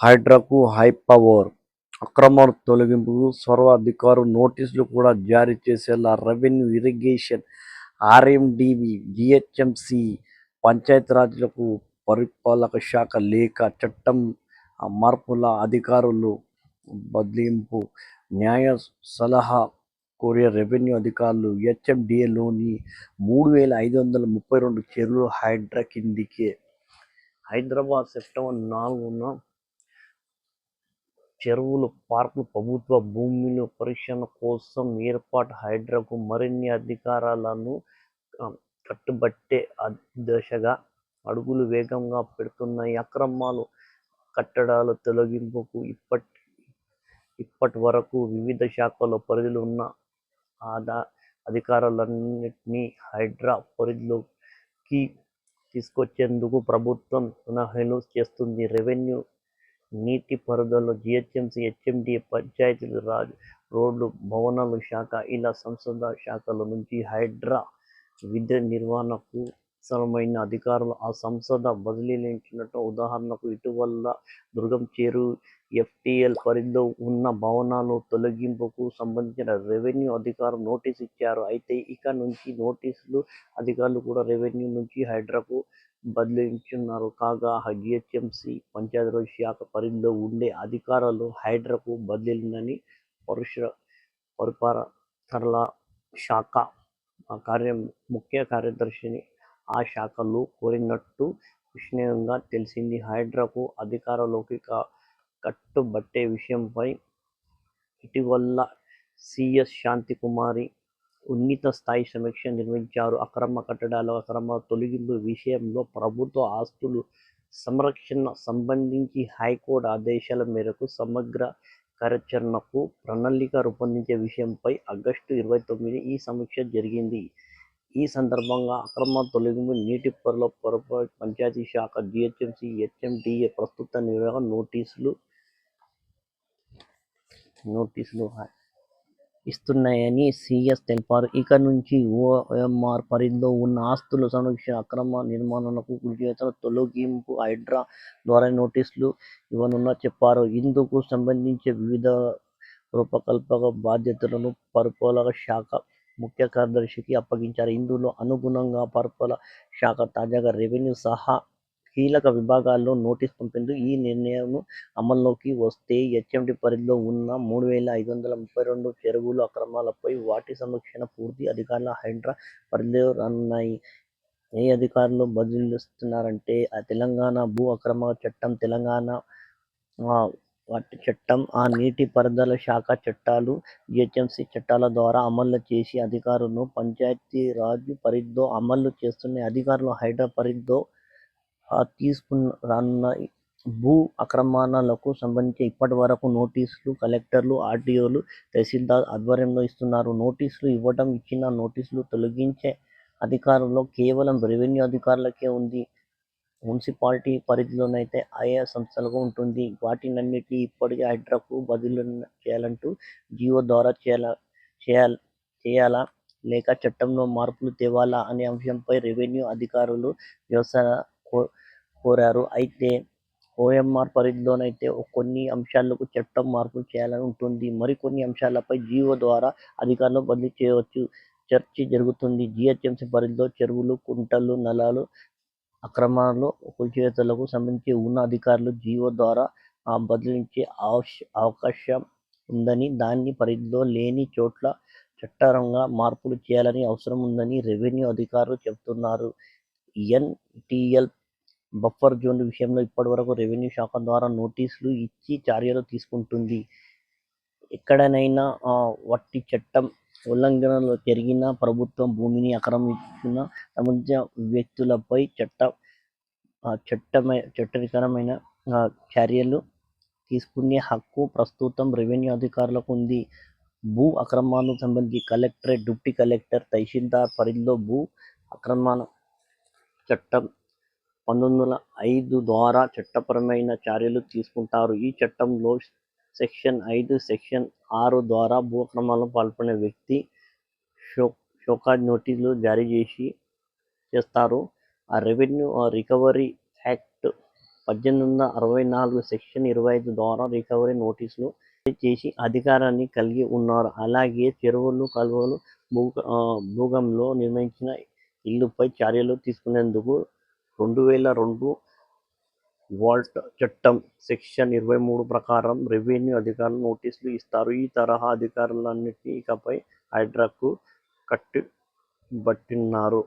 హైడ్రాకు high power అక్రమ తొలగింపుకు సర్వాధికారు నోటీసులు కూడా జారీ చేసేలా రెవెన్యూ ఇరిగేషన్ ఆర్ఎండిబి జిహెచ్ఎంసి పంచాయతీరాజ్లకు పరిపాలక శాఖ లేఖ చట్టం మార్పుల అధికారులు బదిలింపు న్యాయ సలహా కోరే రెవెన్యూ అధికారులు హెచ్ఎండిఏలోని మూడు వేల ఐదు వందల ముప్పై రెండు చెరువులు హైడ్రా కిందికే. హైదరాబాద్ సెప్టెంబర్ నాలుగున చెరువులు పార్కులు ప్రభుత్వ భూముల పరిరక్షణ కోసం ఏర్పాటు హైడ్రాకు మరిన్ని అధికారాలను కట్టుబట్టే దిశగా అడుగులు వేగంగా పెడుతున్నాయి. అక్రమాలు కట్టడాల తొలగింపుకు ఇప్పటి ఇప్పటి వరకు వివిధ శాఖల పరిధిలో ఉన్న ఆదా అధికారాలన్నింటినీ హైడ్రా పరిధిలోకి తీసుకొచ్చేందుకు ప్రభుత్వం సన్నాహాలు చేస్తుంది. రెవెన్యూ నీటి నీటిపారుదల జిహెచ్ఎంసీ హెచ్ఎండిఏ పంచాయతీ రాజ్ రోడ్లు భవనాల శాఖ ఇలా సంసద శాఖల నుంచి హైడ్రా విద్య నిర్వహణకు అవసరమైన అధికారులు ఆ సంస్థ బదిలీంచినట్టు ఉదాహరణకు ఇటీవల దుర్గం చేరు ఎఫ్టీఎల్ పరిధిలో ఉన్న భవనాలు తొలగింపుకు సంబంధించిన రెవెన్యూ అధికారులు నోటీసు ఇచ్చారు. అయితే ఇక నుంచి నోటీసులు అధికారులు కూడా రెవెన్యూ నుంచి హైడ్రాకు బదిలించున్నారు కాగా జిహెచ్ఎంసీ పంచాయతీరాజ్ శాఖ పరిధిలో ఉండే అధికారులు హైడ్రాకు బదిలీనని పరుష పరిపాలన శాఖ కార్య ముఖ్య కార్యదర్శిని ఆ శాఖలు కోరినట్టు విషయంగా తెలిసింది. హైడ్రాకు అధికారంలోకి కట్టుబట్టే విషయంపై ఇటీవల సిఎస్ శాంతికుమారి ఉన్నత స్థాయి సమీక్ష నిర్వహించారు. అక్రమ కట్టడాల అక్రమ తొలగింపు విషయంలో ప్రభుత్వ ఆస్తులు సంరక్షణ సంబంధించి హైకోర్టు ఆదేశాల మేరకు సమగ్ర కార్యాచరణకు ప్రణాళిక రూపొందించే విషయంపై ఆగస్టు ఇరవై తొమ్మిది ఈ సమీక్ష జరిగింది. ఈ సందర్భంగా అక్రమ తొలగింపు నీటి పరుల పొరపాటు పంచాయతీ శాఖ జిహెచ్ఎంసీ హెచ్ఎండిఏ ప్రస్తుత నిర్వహణ నోటీసులు నోటీసులు ఇస్తున్నాయని సిఎస్ తెలిపారు. ఇక నుంచి ఓఎంఆర్ పరిధిలో ఉన్న ఆస్తుల సంరక్షణ అక్రమ నిర్మాణాలకు కూల్చివేతల తొలగింపు హైడ్రా ద్వారా నోటీసులు ఇవ్వనున్న చెప్పారు. ఇందుకు సంబంధించి వివిధ రూపకల్పక బాధ్యతలను పరిపాలక శాఖ ముఖ్య కార్యదర్శికి అప్పగించారు. ఇందులో అనుగుణంగా పరిపాలన శాఖ తాజాగా రెవెన్యూ సహా కీలక విభాగాల్లో నోటీస్ పంపింది. ఈ నిర్ణయం అమల్లోకి వస్తే హెచ్ఎండి పరిధిలో ఉన్న మూడు వేల ఐదు వందల ముప్పై రెండు చెరువులు అక్రమాలపై వాటి సంరక్షణ పూర్తి అధికారుల హైడ్రా పరిధిలో రానున్నాయి ఏ అధికారులు బదిలిస్తున్నారంటే ఆ తెలంగాణ భూ అక్రమ చట్టం తెలంగాణ వాటి చట్టం ఆ నీటి పారుదల శాఖ చట్టాలు జిహెచ్ఎంసీ చట్టాల ద్వారా అమలు చేసి అధికారులను పంచాయతీ రాజ్ పరిధిలో అమలు చేస్తున్న అధికారులు హైడ్రా పరిధిలో తీసుకున్న రానున్న భూ అక్రమణలకు సంబంధించి ఇప్పటి వరకు నోటీసులు కలెక్టర్లు ఆర్టీఓలు తహసీల్దార్ ఆధ్వర్యంలో ఇస్తున్నారు. నోటీసులు ఇవ్వడం ఇచ్చిన నోటీసులు తొలగించే అధికారంలో కేవలం రెవెన్యూ అధికారులకే ఉంది. మున్సిపాలిటీ పరిధిలోనైతే ఆయా సంస్థలకు ఉంటుంది. వాటినన్నిటి ఇప్పటికే హైడ్రాకు బదిలీ చేయాలంటూ జియో ద్వారా చేయాల చేయాల చేయాలా? లేక చట్టంలో మార్పులు తేవాలా అనే అంశంపై రెవెన్యూ అధికారులు వ్యవసాయ కో- కోరారు. అయితే ఓఎంఆర్ పరిధిలోనైతే కొన్ని అంశాలకు చట్టం మార్పులు చేయాలని ఉంటుంది. మరికొన్ని అంశాలపై జియో ద్వారా అధికారులు బదిలీ చేయవచ్చు. చర్చ జరుగుతుంది. జిహెచ్ఎంసీ పరిధిలో చెరువులు కుంటలు నలాలు అక్రమాలు కూల్చివేతలకు సంబంధించి ఉన్న అధికారులు జియో ద్వారా బదిలించే అవకాశం ఉందని దాని పరిధిలో లేని చోట్ల చట్టరంగా మార్పులు చేయాలని అవసరం ఉందని రెవెన్యూ అధికారులు చెబుతున్నారు. ఎన్టీఎల్ బఫర్ జోన్ విషయంలో ఇప్పటివరకు రెవెన్యూ శాఖ ద్వారా నోటీసులు ఇచ్చి చర్యలు తీసుకుంటుంది. ఎక్కడనైనా ఆ, వట్టి చట్టం ఉల్లంఘనలు జరిగిన ప్రభుత్వం భూమిని ఆక్రమించిన సంబంధించిన వ్యక్తులపై చట్ట చట్టమై చట్టరికరమైన చర్యలు తీసుకునే హక్కు ప్రస్తుతం రెవెన్యూ అధికారులకు ఉంది. భూ అక్రమాలకు సంబంధించి కలెక్టరేట్ డిప్యూటీ కలెక్టర్ తహసీల్దార్ పరిధిలో భూ అక్రమాల చట్టం పంతొమ్మిది వందల ఐదు ద్వారా చట్టపరమైన చర్యలు తీసుకుంటారు. ఈ చట్టంలో సెక్షన్ ఐదు సెక్షన్ ఆరు ద్వారా భూక్రమాలను పాల్పడిన వ్యక్తి షో షోకాజ్ నోటీసులు జారీ చేసి చేస్తారు ఆ రెవెన్యూ రికవరీ యాక్ట్ పద్దెనిమిది వందల అరవై నాలుగు సెక్షన్ ఇరవై ఐదు ద్వారా రికవరీ నోటీసులు చేసి అధికారాన్ని కలిగి ఉన్నారు. అలాగే చెరువులు, కాలువలు, భూగంలో నిర్మించిన ఇల్లుపై చర్యలు తీసుకునేందుకు రెండు వేల రెండు వాల్ట్ చట్టం సెక్షన్ ఇరవై మూడు ప్రకారం రెవెన్యూ అధికారులు నోటీసులు ఇస్తారు. ఈ తరహా అధికారులన్నింటినీ ఇకపై హైడ్రాకు కట్టుబట్టిన్నారు.